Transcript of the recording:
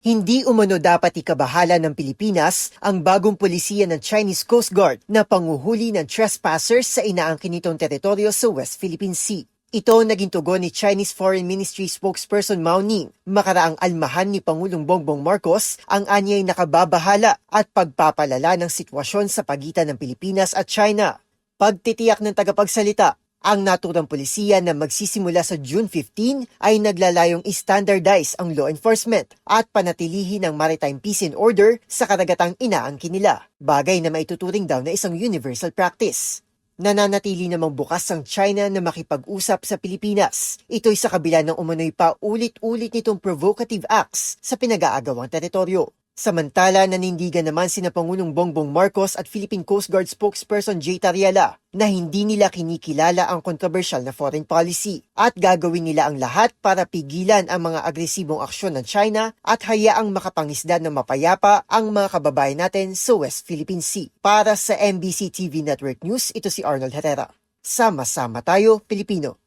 Hindi umano dapat ikabahala ng Pilipinas ang bagong polisiya ng Chinese Coast Guard na panguhuli ng trespassers sa inaangkin nitong teritoryo sa West Philippine Sea. Ito naging tugon ni Chinese Foreign Ministry spokesperson Mao Ning. Makaraang almahan ni Pangulong Bongbong Marcos ang anyay nakababahala at pagpapalala ng sitwasyon sa pagitan ng Pilipinas at China. Pagtitiyak ng tagapagsalita, ang naturang polisiya na magsisimula sa June 15 ay naglalayong standardize ang law enforcement at panatilihin ang maritime peace and order sa karagatang inaangkin nila, bagay na maituturing daw na isang universal practice. Nananatili namang bukas ang China na makipag-usap sa Pilipinas. Ito'y sa kabila ng umano'y pa ulit-ulit nitong provocative acts sa pinag-aagawang teritoryo. Samantala, nanindigan naman sina Pangulong Bongbong Marcos at Philippine Coast Guard spokesperson Jay Tariela na hindi nila kinikilala ang kontrobersyal na foreign policy at gagawin nila ang lahat para pigilan ang mga agresibong aksyon ng China at hayaang makapangisdan ng mapayapa ang mga kababayan natin sa West Philippine Sea. Para sa MBC TV Network News, ito si Arnold Herrera. Sama-sama tayo, Pilipino.